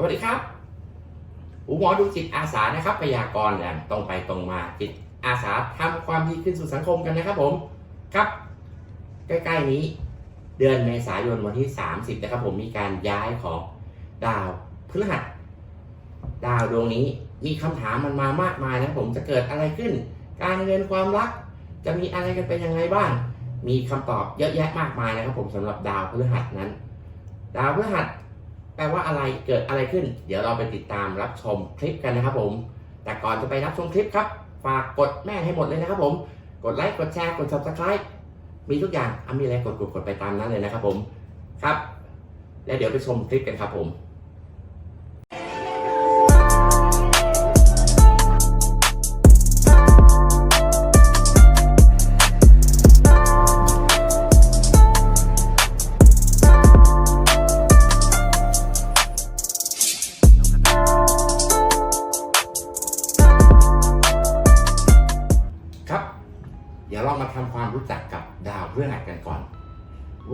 สวัสดีครับอูหมอดูจิตอาสานะครับพยากรณ์อย่งตรงไปตรงมาจิตอาสาทำความดีขึ้นสู่สังคมกันนะครับผมครับ ใกล้ๆนี้ เดือนเมษายนวันที่ 30นะครับผมมีการย้ายของดาวพฤหัส ดาวดวงนี้มีคำถามมันมามากมายนะผมจะเกิดอะไรขึ้น การเงินความรัก จะมีอะไรกันเป็นยังไงบ้าง มีคำตอบเยอะแยะมากมายนะครับผมสำหรับดาวพฤหัสนั้น ดาวพฤหัส แปลว่าอะไรเกิดอะไรขึ้น เดี๋ยวเราไปติดตามรับชมคลิปกันนะครับผม แต่ก่อนจะไปรับชมคลิปครับ ฝากกดแม่ให้หมดเลยนะครับผม กดไลค์กดแชร์กด subscribe มีทุกอย่างอะมีอะไรกดกดกดไปตามนั้นเลยนะครับผมครับ แล้วเดี๋ยวไปชมคลิปกันครับผม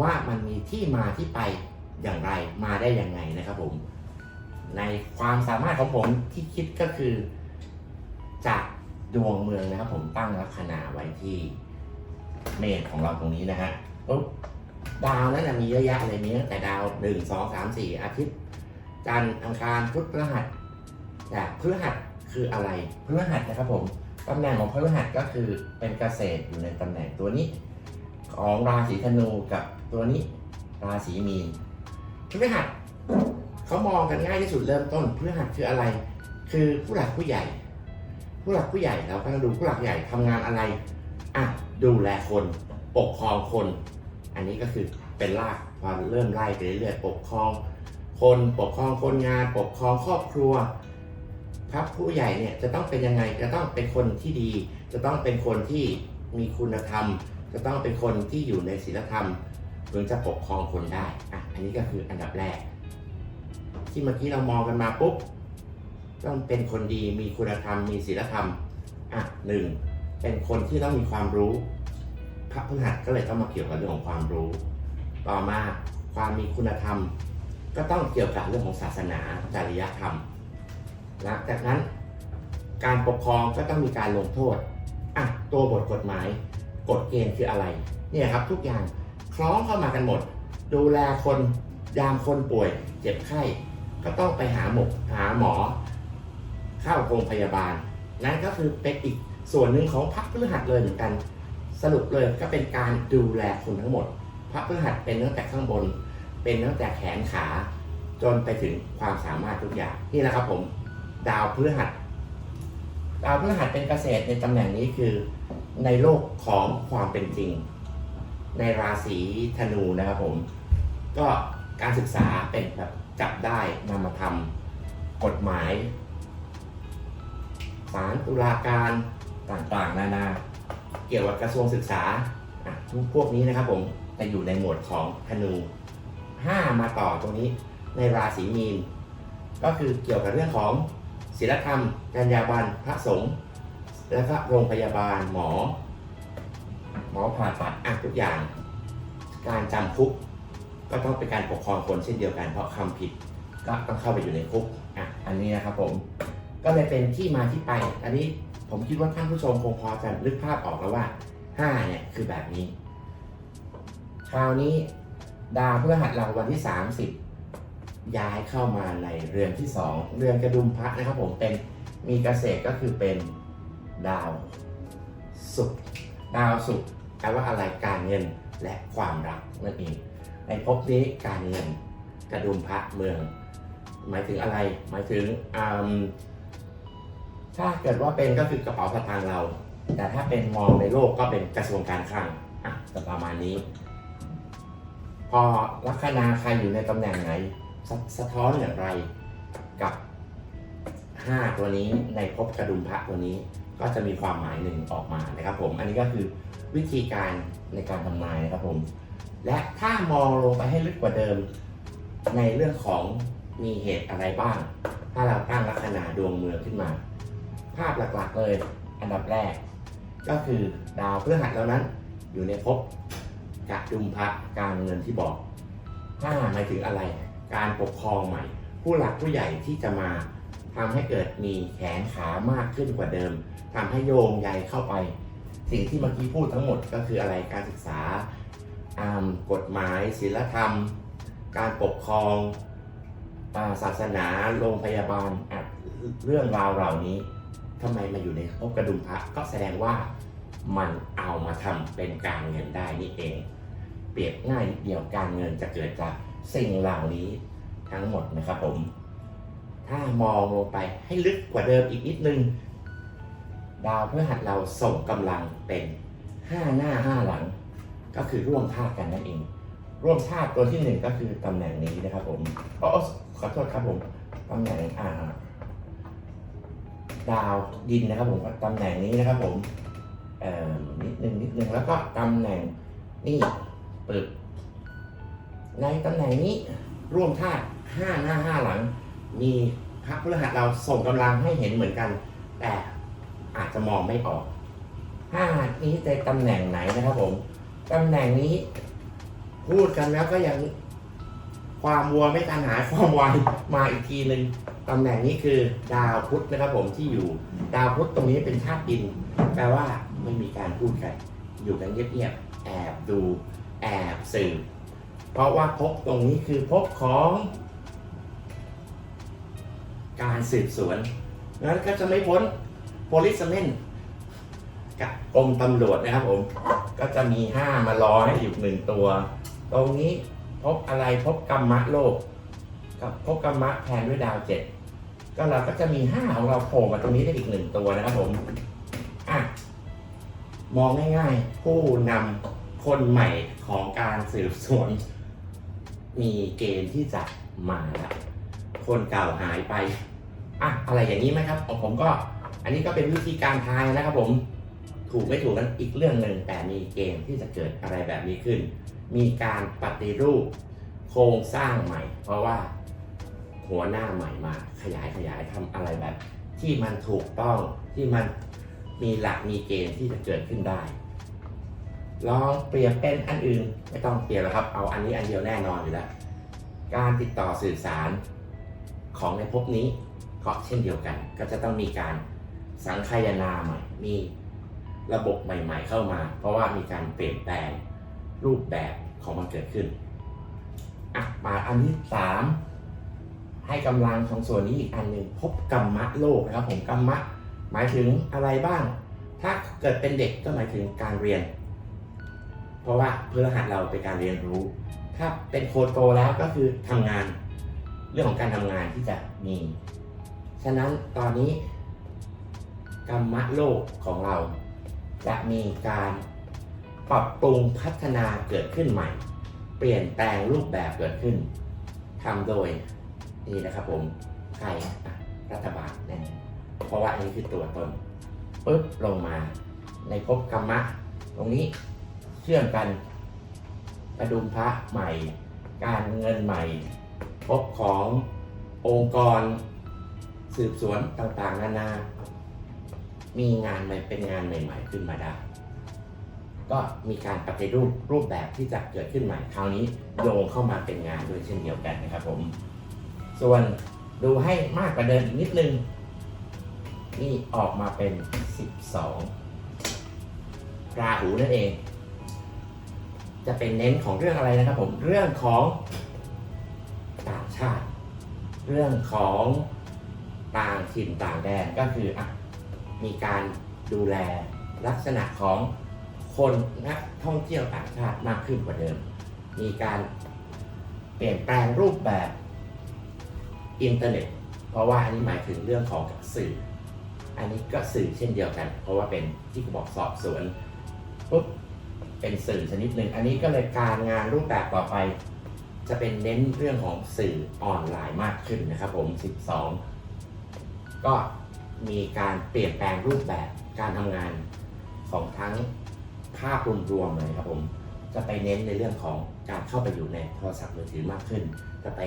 ว่ามันมีที่มาที่ไปอย่างไรมาได้ยังไงนะครับผม ในความสามารถของผมที่คิดก็คือ จากดวงเมืองนะครับ ผมตั้งลัคนาไว้ที่เมษของเราตรงนี้นะฮะปุ๊บดาวนั้นมีเยอะแยะเลยมีตั้แต่ดาวหนึ่งสองสามสี่อาทิตย์ จันทร์อังคารพุธพฤหัสแต่พฤหัสคืออะไรพฤหัสนะครับผมตำแหน่งของพฤหัสก็คือเป็นเกษตรอยู่ในตำแหน่งตัวนี้ ของราศีธนูกับ ตัวนี้ราศีมีนพฤหัสเขามองกันง่ายที่สุดเริ่มต้นพฤหัสคืออะไร คือผู้หลักผู้ใหญ่ ผู้หลักผู้ใหญ่เราก็ต้องดูผู้หลักใหญ่ทำงานอะไรอะดูแลคนปกครองคน อันนี้ก็คือเป็นรากพอเริ่มไล่ไปเรื่อยๆปกครอง คนปกครองคนงาน ปกครองครอบครัวพระผู้ใหญ่เนี่ยจะต้องเป็นยังไงจะต้องเป็นคนที่ดี จะต้องเป็นคนที่มีคุณธรรม จะต้องเป็นคนที่อยู่ในศีลธรรม ถึงจะปกครองคนได้อะอันนี้ก็คืออันดับแรก ที่เมื่อกี้เรามองกันมาปุ๊บต้องเป็นคนดีมีคุณธรรมมีศีลธรรมอะหนึ่งเป็นคนที่ต้องมีความรู้ พระพฤหัสก็เลยต้องมาเกี่ยวกับเรื่องของความรู้ ต่อมาความมีคุณธรรม ก็ต้องเกี่ยวกับเรื่องของศาสนาจริยธรรมหลังจากนั้นการปกครองก็ต้องมีการลงโทษอะตัวบทกฎหมายกฎเกณฑ์คืออะไร เนี่ยครับทุกอย่าง คล้องเข้ามากันหมด ดูแลคนยามคนป่วย เจ็บไข้ก็ต้องไปหาหมกหาหมอ เข้าโรงพยาบาล นั่นก็คือเป็นอีกส่วนหนึ่งของพระพฤหัสเลยเหมือนกัน สรุปเลยก็เป็นการดูแลคนทั้งหมดพระพฤหัสเป็นตั้งแต่ข้างบน เป็นตั้งแต่แขนขา จนไปถึงความสามารถทุกอย่างนี่แหละครับผม ดาวพฤหัส ดาวพฤหัสเป็นเกษตรในตำแหน่งนี้คือ ในโลกของความเป็นจริง ในราศีธนูนะครับผม ก็การศึกษาเป็นแบบจับได้นำมาทำกฎหมายศาลตุลาการต่างๆ นานาเกี่ยวกับกระทรวงศึกษาอะพวกนี้นะครับผมจะอยู่ในหมวดของธนูห้ามาต่อตรงนี้ในราศีมีน ก็คือเกี่ยวกับเรื่องของศีลธรรมจรรยาบรรณพระสงฆ์แล้วก็โรงพยาบาลหมอ หมอผ่าตัดอะทุกอย่าง การจำคุก ก็ต้องเป็นการปกครองคนเช่นเดียวกันเพราะคำผิดก็ต้องเข้าไปอยู่ในคุกอะอันนี้นะครับผมก็เลยเป็นที่มาที่ไป อันนี้ผมคิดว่าท่านผู้ชมคงพอจะนึกภาพออกแล้วว่าห้าเนี่ยคือแบบนี้ คราวนี้ดาวพฤหัสเราวันที่ 30 ย้ายเข้ามาในเรือนที่ 2 เรือนกระดุมพระนะครับผมเป็นมีเกษตรก็คือเป็นดาวศุกร์ดาวศุกร์ แปลว่าอะไรการเงินและความรักนั่นเอง ในภพนี้การเงินกระดุมพระเมือง หมายถึงอะไรหมายถึงอืมถ้าเกิดว่าเป็นก็คือกระเป๋าสตางค์เรา แต่ถ้าเป็นมองในโลกก็เป็นกระทรวงการคลังอะจะประมาณนี้ พอลัคนาใครอยู่ในตำแหน่งไหนสะสะท้อนอย่างไรกับ 5 ตัวนี้ในภพกระดุมพระตัวนี้ก็จะมีความหมายหนึ่งออกมานะครับผม อันนี้ก็คือ วิธีการในการทำนายนะครับผม และถ้ามองลงไปให้ลึกกว่าเดิม ในเรื่องของมีเหตุอะไรบ้าง ถ้าเราตั้งลัคนาดวงเมืองขึ้นมา ภาพหลักๆเลยอันดับแรก ก็คือดาวพฤหัสแล้วนั้น อยู่ในภพกระดุมพระการเงินที่บอกห้าหมายถึงอะไร การปกครองใหม่ ผู้หลักผู้ใหญ่ที่จะมาทำให้เกิดมีแขนขามากขึ้นกว่าเดิมทำให้โยงใยเข้าไป สิ่งที่เมื่อกี้พูดทั้งหมดก็คืออะไรการศึกษา กฎหมายศีลธรรม การปกครองอาศาสนาโรงพยาบาลเรื่องราวเหล่านี้ทำไมมาอยู่ในภพกระดุมพระก็แสดงว่ามันเอามาทำเป็นการเงินได้นี่เอง เปรียบง่ายเดียวการเงินจะเกิดจากสิ่งเหล่านี้ทั้งหมดนะครับผม ถ้ามองลงไปให้ลึกกว่าเดิมอีกนิดนึง ดาวพฤหัสเราส่งกำลังเป็นห้าหน้าห้าหลัง ก็คือร่วมธาตุกันนั่นเอง ร่วมธาตุตัวที่หนึ่งก็คือตำแหน่งนี้นะครับผมอ๋อขอโทษครับผมตำแหน่งอ่าดาวดินนะครับผมตำแหน่งนี้นะครับผมเอ่อนิดนึงนิดนึงแล้วก็ตำแหน่งนี่ปึบในตำแหน่งนี้ร่วมธาตุห้าหน้าห้าหลัง มีพระพฤหัสเราส่งกำลังให้เห็นเหมือนกัน แต่ อาจจะมองไม่ออกห้านี้ในตำแหน่งไหนนะครับผมตำแหน่งนี้ พูดกันแล้วก็ยังความวัวไม่ทันหายความวายมาอีกทีหนึ่งตำแหน่งนี้คือดาวพุธนะครับผมที่อยู่ ดาวพุธตรงนี้เป็นธาตุดิน แปลว่าไม่มีการพูดกัน อยู่กันเงียบๆแอบดูแอบสืบเพราะว่าภพตรงนี้คือภพของ การสืบสวนนั้นก็จะไม่พ้น policeman กับกรมตำรวจนะครับผม ก็จะมีห้ามารอให้อยู่หนึ่งตัว ตรงนี้พบอะไรพบกรรมะโลก กับพบกรรมะแทนด้วยดาวเจ็ดก็เราก็จะมีห้าของเราโผล่มาตรงนี้ได้อีกหนึ่งตัวนะครับผมอะมองง่ายๆ ผู้นำคนใหม่ของการสืบสวน มีเกณฑ์ที่จะมาแล้วคนเก่าหายไป อะ อะไรอย่างนี้ไหมครับของผมก็ อันนี้ก็เป็นวิธีการทายนะครับผม ถูกไม่ถูกนั้นอีกเรื่องหนึ่งแต่มีเกณฑ์ที่จะเกิดอะไรแบบนี้ขึ้น มีการปฏิรูปโครงสร้างใหม่ เพราะว่าหัวหน้าใหม่มาขยายขยายทำอะไรแบบ ที่มันถูกต้องที่มันมีหลักมีเกณฑ์ที่จะเกิดขึ้นได้ ลองเปรียบเป็นอันอื่นไม่ต้องเปรียบแล้วครับ เอาอันนี้อันเดียวแน่นอนอยู่แล้ว การติดต่อสื่อสารของในภพนี้ก็เช่นเดียวกัน ก็จะต้องมีการ สังคายนาใหม่มีระบบใหม่ ๆ เข้ามา เพราะว่ามีการเปลี่ยนแปลงรูปแบบของมันเกิดขึ้นอะมาอันที่สามให้กำลังของส่วนนี้อีกอันหนึ่งพบกรรมะโลกนะครับผมกรรมะหมายถึงอะไรบ้าง ถ้าเกิดเป็นเด็กก็หมายถึงการเรียน เพราะว่าเพื่อหัสเราเป็นการเรียนรู้ ถ้าเป็นโคโตแล้วก็คือทำงาน เรื่องของการทำงานที่จะมี ฉะนั้นตอนนี้ กรรมะโลกของเรา จะมีการปรับปรุงพัฒนาเกิดขึ้นใหม่ เปลี่ยนแปลงรูปแบบเกิดขึ้นทำโดยนี่นะครับผมใครรัฐบาลแน่เพราะว่าอันนี้คือตัวตนปุ๊บลงมาในภพกรรมะ ตรงนี้เชื่อมกันกระดุมพระใหม่ การเงินใหม่ภพขององค์กร สืบสวนต่างๆ นานา มีงานใหม่เป็นงานใหม่ ๆ ขึ้นมาได้ ก็มีการปฏิรูปรูปแบบที่จะเกิดขึ้นใหม่คราวนี้โยงเข้ามาเป็นงานด้วยเช่นเดียวกันนะครับผม ส่วนดูให้มากกว่าเดิมอีกนิดนึง นี่ออกมาเป็น 12 ราหูนั่นเอง จะเป็นเน้นของเรื่องอะไรนะครับผมเรื่องของต่างชาติ เรื่องของต่างถิ่นต่างแดนก็คืออะ มีการดูแลลักษณะของคนนักท่องเที่ยวต่างชาติมากขึ้นกว่าเดิม มีการเปลี่ยนแปลงรูปแบบอินเทอร์เน็ต เพราะว่าอันนี้หมายถึงเรื่องของสื่อ อันนี้ก็สื่อเช่นเดียวกัน เพราะว่าเป็นที่เขาบอกสอบสวนปุ๊บเป็นสื่อชนิดหนึ่ง อันนี้ก็เลยการงานรูปแบบต่อไป จะเป็นเน้นเรื่องของสื่อออนไลน์มากขึ้นนะครับผม 12 ก็ มีการเปลี่ยนแปลงรูปแบบการทำงานของทั้งภาพรวมๆเลยครับผมจะไปเน้นในเรื่องของการเข้าไปอยู่ในโทรศัพท์มือถือมากขึ้น จะไป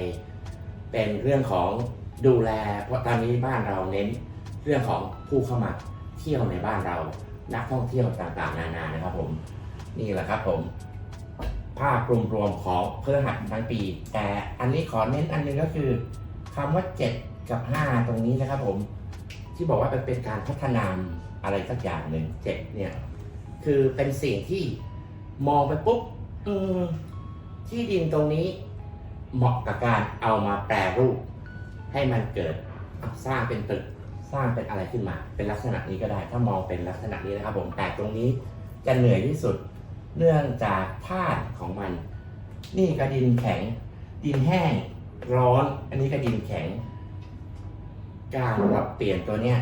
เป็นเรื่องของดูแล เพราะตอนนี้บ้านเราเน้นเรื่องของผู้เข้ามาเที่ยวในบ้านเรา นักท่องเที่ยวต่างๆ นานานะครับผม นี่แหละครับผม ภาพรวมๆของเพื่อหัสทั้งปี แต่อันนี้ขอเน้นอันนึงก็คือคำว่าเจ็ดกับห้าตรงนี้นะครับผม ที่บอกว่าเป็นเป็นการพัฒนาอะไรสักอย่างหนึ่งเจ็ดเนี่ย คือเป็นสิ่งที่มองไปปุ๊บที่ดินตรงนี้เหมาะกับการเอามาแปรรูป ให้มันเกิดสร้างเป็นตึกสร้างเป็นอะไรขึ้นมา เป็นลักษณะนี้ก็ได้ ถ้ามองเป็นลักษณะนี้นะครับผมแต่ตรงนี้จะเหนื่อยที่สุด เนื่องจากธาตุของมัน นี่ก็ดินแข็ง ดินแห้ง ร้อน อันนี้ก็ดินแข็ง การปรับเปลี่ยนตัวเนี้ย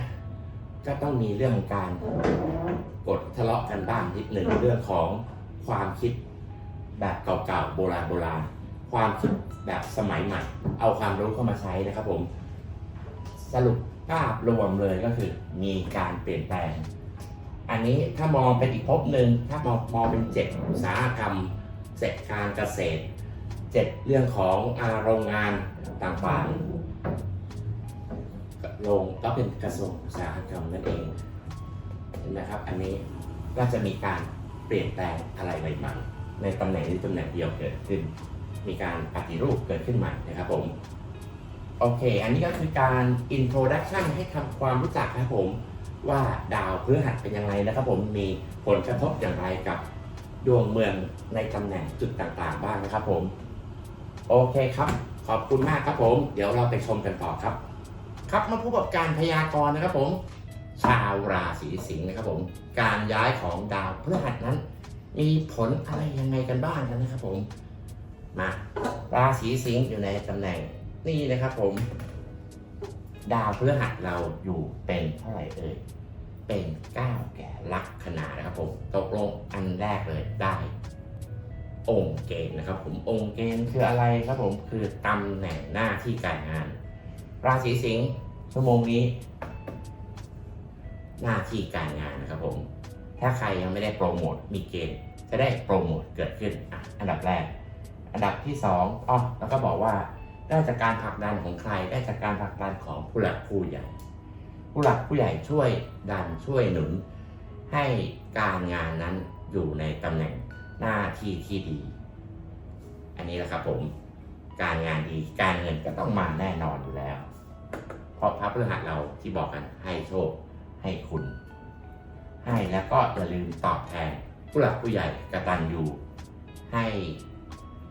ก็ต้องมีเรื่องของการกดทะเลาะกันบ้างนิดหนึ่งเรื่องของความคิดแบบเก่าๆโบราณโบราณความคิดแบบสมัยใหม่ เอาความรู้เข้ามาใช้นะครับผม สรุปภาพรวมเลยก็คือมีการเปลี่ยนแปลง อันนี้ถ้ามองเป็นอีกภพหนึ่งถ้ามองมองเป็นเจ็ดอุตสาหกรรมเจ็ดการเกษตรเจ็ดเรื่องของอาโรงงานต่างๆ โรงก็เป็นกระทรวงอุตสาหกรรมนั่นเองเห็นไหมครับ อันนี้ก็จะมีการเปลี่ยนแปลงอะไรใหม่ๆในตำแหน่งนี้ตำแหน่งเดียวเกิดขึ้น มีการปฏิรูปเกิดขึ้นใหม่นะครับผมโอเค อันนี้ก็คือการ introduction ให้ทำความรู้จักนะครับผมว่าดาวพฤหัสเป็นยังไงนะครับผมมีผลกระทบอย่างไรกับดวงเมืองในตำแหน่งจุดต่างๆ บ้างนะครับผม โอเคครับ ขอบคุณมากครับผม เดี๋ยวเราไปชมกันต่อครับ ครับมาพบกับการพยากรณ์นะครับผมชาวราศีสิงห์นะครับผม การย้ายของดาวพฤหัสนั้น มีผลอะไรยังไงกันบ้างกันนะครับผมมาราศีสิงห์อยู่ในตำแหน่งนี่นะครับผม ดาวพฤหัสเราอยู่เป็นเท่าไหร่เอ่ยเป็นเก้าแก่ลัคนานะครับผมตกลงอันแรกเลยได้ องค์เกณฑ์นะครับ ผมองค์เกณฑ์คืออะไรครับผมคือตำแหน่งหน้าที่การงาน ราศีสิงห์ชั่วโมงนี้ หน้าที่การงานนะครับผม ถ้าใครยังไม่ได้โปรโมทมีเกณฑ์จะได้โปรโมทเกิดขึ้นออันดับแรก อันดับที่สองอ๋อแล้วก็บอกว่าได้จากการผลักดันของใครได้จากการผลักดันของผู้หลักผู้ใหญ่ ผู้หลักผู้ใหญ่ช่วยดันช่วยหนุน ให้การงานนั้นอยู่ในตำแหน่งหน้าที่ที่ดี อันนี้แหละครับผม การงานดีการเงินก็ต้องมาแน่นอนอยู่แล้ว ราะพระพฤหัสเราที่บอกกันให้โชคให้คุณ ให้แล้วก็อย่าลืมตอบแทนผู้หลักผู้ใหญ่กตัญญูให้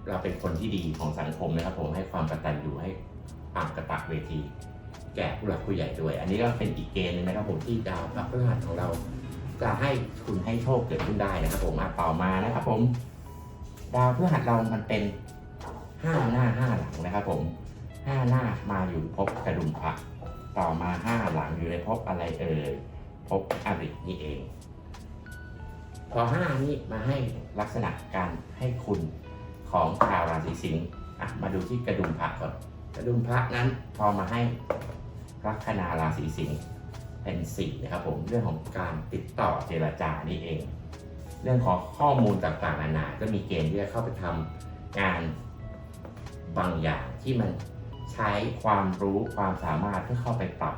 เราเป็นคนที่ดีของสังคมนะครับผมให้ความกตัญญูให้ความกระตักเวทีแก่ผู้หลักผู้ใหญ่ด้วย อันนี้ก็เป็นอีกเกณฑ์หนึงนะครับผมที่ดาวพระพฤหัสของเราจะให้คุณให้โชคเกิดขึ้นได้นะครับ ผมอะต่อมานะครับผมดาวพฤหัสเรามันเป็นห้าหน้าห้าหลังนะครับผมห้าหน้ามาอยู่ภพกระดุมพระ ต่อมาห้าหลังอยู่ในภพอะไรเอ่ยภพอรินี่เอง พอห้านี้มาให้ลักษณะการให้คุณของชาวราศีสิงห์อะมาดูที่กระดุมพระก่อน กระดุมพระนั้นพอมาให้ลัคนาราศีสิงห์เป็นสี่นะครับผมเรื่องของการติดต่อเจรจานี่เอง เรื่องของข้อมูลต่างๆนานา ก็มีเกณฑ์ที่จะเข้าไปทำงานบางอย่างที่มัน ใช้ความรู้ความสามารถเพื่อเข้าไปปรับ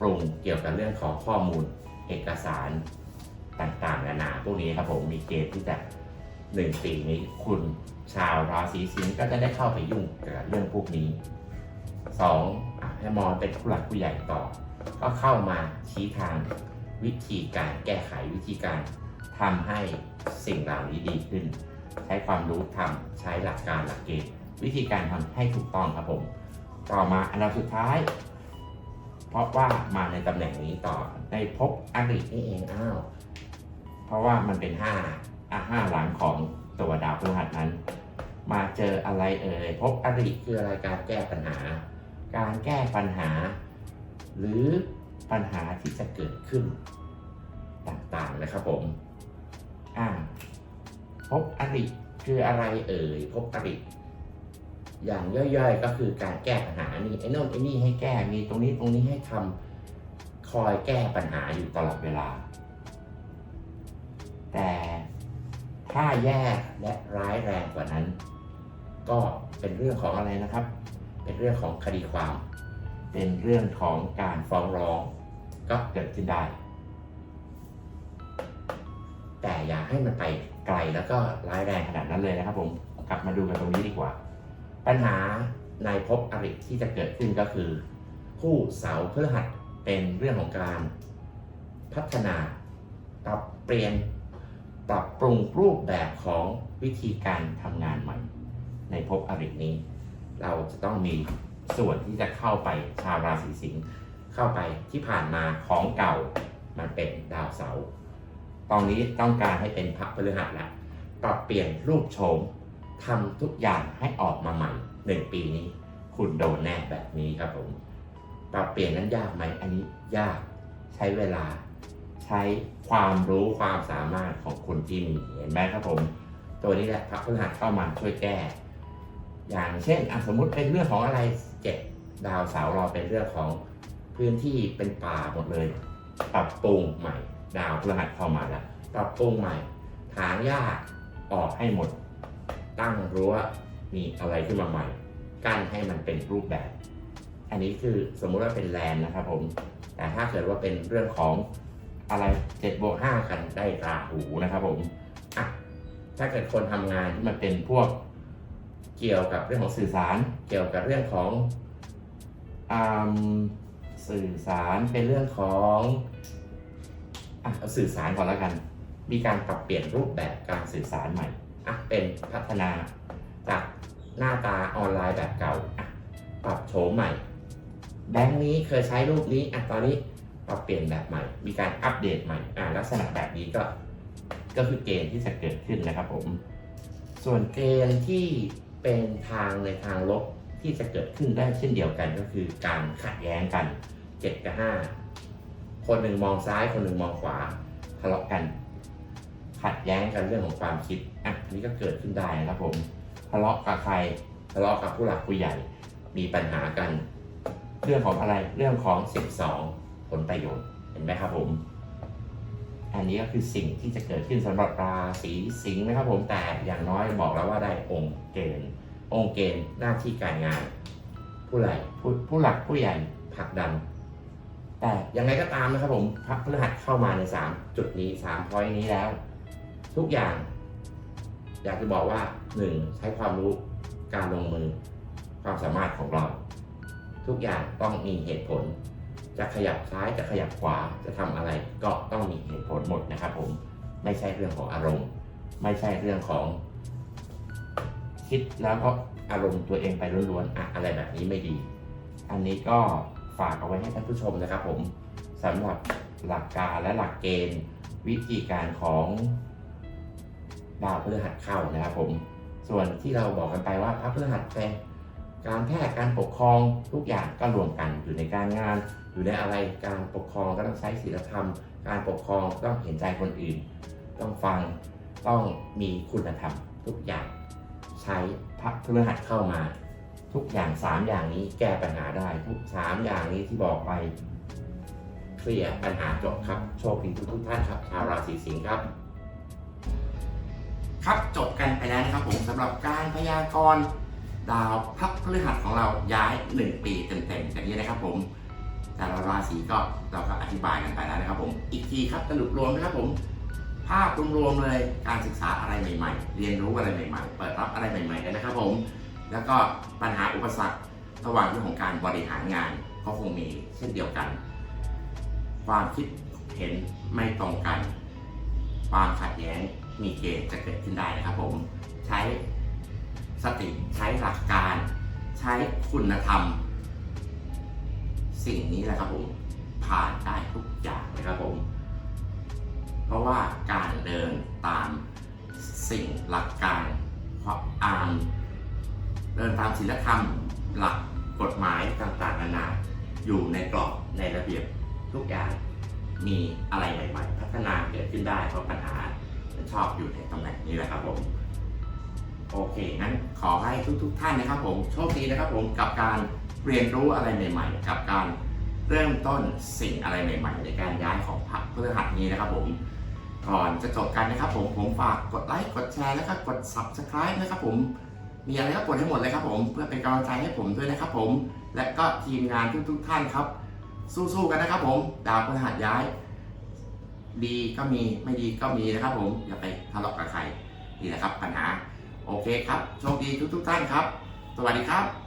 ปรุงเกี่ยวกับเรื่องของข้อมูลเอกสารต่างๆนานาพวกนี้ครับผมมีเกณฑ์ที่จะหนึ่งปีนี้คุณชาวราศีสิงห์ก็จะได้เข้าไปยุ่งกับเรื่องพวกนี้สองให้มองเป็นผู้หลักผู้ใหญ่ต่อ ก็เข้ามาชี้ทางวิธีการแก้ไขวิธีการทำให้สิ่งเหล่านี้ดีขึ้น ใช้ความรู้ทำใช้หลักการหลักเกณฑ์วิธีการทำให้ถูกต้องครับผม ต่อมาอันดับสุดท้าย เพราะว่ามาในตำแหน่งนี้ต่อในภพอรินี่เองอ้าวเพราะว่ามันเป็นห้าอะห้าหลังของตัวดาวพฤหัสนั้น มาเจออะไรเอ่ยภพอริคืออะไรการแก้ปัญหา การแก้ปัญหา หรือปัญหาที่จะเกิดขึ้นต่างๆนะครับผมอ่าภพอริคืออะไรเอ่ยภพอริ อย่างย่อยๆ ก็คือการแก้ปัญหานี่ไอ้โน่นไอ้นี่ให้แก้มีตรงนี้ตรงนี้ให้ทำคอยแก้ปัญหาอยู่ตลอดเวลา แต่ถ้าแย่และร้ายแรงกว่านั้น ก็เป็นเรื่องของอะไรนะครับ เป็นเรื่องของคดีความ เป็นเรื่องของการฟ้องร้อง ก็เกิดขึ้นได้ แต่อย่าให้มันไปไกลแล้วก็ร้ายแรงขนาดนั้นเลยนะครับผมกลับมาดูกันตรงนี้ดีกว่า ปัญหาในภพอริที่จะเกิดขึ้นก็คือ คู่เสาพฤหัสเป็นเรื่องของการพัฒนาปรับเปลี่ยนปรับปรุงรูปแบบของวิธีการทำงานใหม่ ในภพอรินี้ เราจะต้องมีส่วนที่จะเข้าไปชาวราศีสิงห์เข้าไปที่ผ่านมาของเก่ามันเป็นดาวเสาร์ตอนนี้ต้องการให้เป็นพระพฤหัสล้วปรับเปลี่ยนรูปโฉม ทำทุกอย่างให้ออกมาใหม่หนึ่งปีนี้ คุณโดนแน่แบบนี้ครับผมปรับเปลี่ยนนั้นยากไหมอันนี้ยากใช้เวลา ใช้ความรู้ความสามารถของคุณที่มีเห็นไหมครับผม ตัวนี้แหละพระพฤหัสเข้ามาช่วยแก้ อย่างเช่นสมมุติเป็นเรื่องของอะไรเจ็ดดาวเสาร์เราเป็นเรื่องของพื้นที่เป็นป่าหมดเลยปรับปรุงใหม่ ดาวพฤหัสเข้ามาแล้วปรับปรุงใหม่ ถางหญ้าออกให้หมด ตั้งรั้วมีอะไรขึ้นมาใหม่กั้นให้มันเป็นรูปแบบ อันนี้คือสมมุติว่าเป็นแลนนะครับผมแต่ถ้าเกิดว่าเป็นเรื่องของอะไรเจ็ดบวกห้ากันได้ราหูนะครับผมอะถ้าเกิดคนทำงานที่มันเป็นพวกเกี่ยวกับเรื่องของสื่อสาร เกี่ยวกับเรื่องของอสื่อสารเป็นเรื่องของอะสื่อสารก่อนแล้วกัน มีการปรับเปลี่ยนรูปแบบการสื่อสารใหม่ อะเป็นพัฒนาจากหน้าตาออนไลน์แบบเก่าอะปรับโฉมใหม่ แบงค์นี้เคยใช้รูปนี้อะตอนนี้ปรับเปลี่ยนแบบใหม่ มีการอัปเดตใหม่อะลักษณะแบบนี้ก็ ก็คือเกณฑ์ที่จะเกิดขึ้นนะครับผม ส่วนเกณฑ์ที่เป็นทางในทางลบที่จะเกิดขึ้นได้เช่นเดียวกันก็คือการขัดแย้งกันเจ็ดกับห้าคนหนึ่งมองซ้ายคนหนึ่งมองขวาทะเลาะกัน ขัดแย้งกันเรื่องของความคิดอะนนี้ก็เกิดขึ้นได้นะครับผมทะเลาะกับใครทะเลาะกับผู้หลักผู้ใหญ่มีปัญหากัน เรื่องของอะไรเรื่องของสิบสองผลประโยชน์เห็นไหมครับผม อันนี้ก็คือสิ่งที่จะเกิดขึ้นสำหรับราศีสิงห์นะครับผมแต่อย่างน้อยบอกแล้วว่าได้องค์เกณฑ์องค์เกณฑ์หน้าที่การงาน ผู้ใหญ่ผู้ผู้หลักผู้ใหญ่ผลักดันแต่ยังไงก็ตามนะครับผมพระพฤหัสเข้ามาในสามจุดนี้สามพอยนี้แล้ว ทุกอย่าง อยากจะบอกว่าหนึ่งใช้ความรู้การลงมือความสามารถของเรา ทุกอย่างต้องมีเหตุผล จะขยับซ้ายจะขยับขวาจะทำอะไรก็ต้องมีเหตุผลหมดนะครับ ผมไม่ใช่เรื่องของอารมณ์ ไม่ใช่เรื่องของ คิดแล้วก็อารมณ์ตัวเองไปล้วนๆอะอะไรแบบนี้ไม่ดี อันนี้ก็ฝากเอาไว้ให้ท่านผู้ชมนะครับ ผมสำหรับหลักการและหลักเกณฑ์วิธีการของ ดาวพฤหัสเข้านะครับผม ส่วนที่เราบอกกันไปว่าพระพฤหัสเป็นการแพทย์การปกครองทุกอย่างก็รวมกันอยู่ในการงาน อยู่ในอะไรการปกครองก็ต้องใช้ศีลธรรม การปกครองต้องเห็นใจคนอื่น ต้องฟังต้องมีคุณธรรมทุกอย่างใช้พระพฤหัสเข้ามา ทุกอย่างสามอย่างนี้แก้ปัญหาได้ทุกสามอย่างนี้ที่บอกไปเคลียร์ปัญหาจบครับโชคดีทุกทุกท่านครับ ชาวราศีสิงห์ครับ ครับจบกันไปแล้วนะครับผมสำหรับการพยากรณ์ดาวพระพฤหัสของเราย้าย 1 ปีเต็มๆอย่างนี้นะครับผมแต่ละราศีก็เราก็อธิบายกันไปแล้วนะครับผม อีกทีครับสรุปรวมนะครับผม ภาพรวมๆเลยการศึกษาอะไรใหม่ ๆ เรียนรู้อะไรใหม่ ๆ เปิดรับอะไรใหม่ๆกันนะครับผม แล้วก็ปัญหาอุปสรรคระหว่างเรื่องของการบริหารงานก็คงมีเช่นเดียวกัน ความคิดเห็นไม่ตรงกัน ความขัดแย้ง มีเกณฑ์จะเกิดขึ้นได้นะครับผมใช้สติใช้หลักการ ใช้คุณธรรม สิ่งนี้แหละครับผมผ่านได้ทุกอย่างนะครับผม เพราะว่าการเดินตามสิ่งหลักการความอ่านเดินตามศีลธรรมหลักกฎหมายต่างๆนานาอยู่ในกรอบในระเบียบทุกอย่างมีอะไรใหม่ๆพัฒนาเกิดขึ้นได้เพราะปัญหา ชอบอยู่ในตำแหน่งนี้แหละครับผมโอเคงั้นขอให้ทุกๆทท่านนะครับ ผมโชคดีนะครับผมกับการเรียนรู้อะไรใหม่ ๆ กับการเริ่มต้นสิ่งอะไรใหม่ ๆ ในการย้ายของพระพฤหัสนี้นะครับผมก่อนจะจบกันนะครับ ผมผมฝากกดไลค์กดแชร์แล้วก็กด subscribe นะครับผมมีอะไรก็กดให้หมดเลยครับผม เพื่อเป็นกำลังใจให้ผมด้วยนะครับผม และก็ทีมงานทุกๆท่านครับ สู้ๆกันนะครับผม ดาวพฤหัสย้าย ดีก็มีไม่ดีก็มีนะครับผมอย่าไปทะเลาะกับใครนี่แหละครับปัญหาโอเคครับโชคดีทุกๆท่านครับ สวัสดีครับ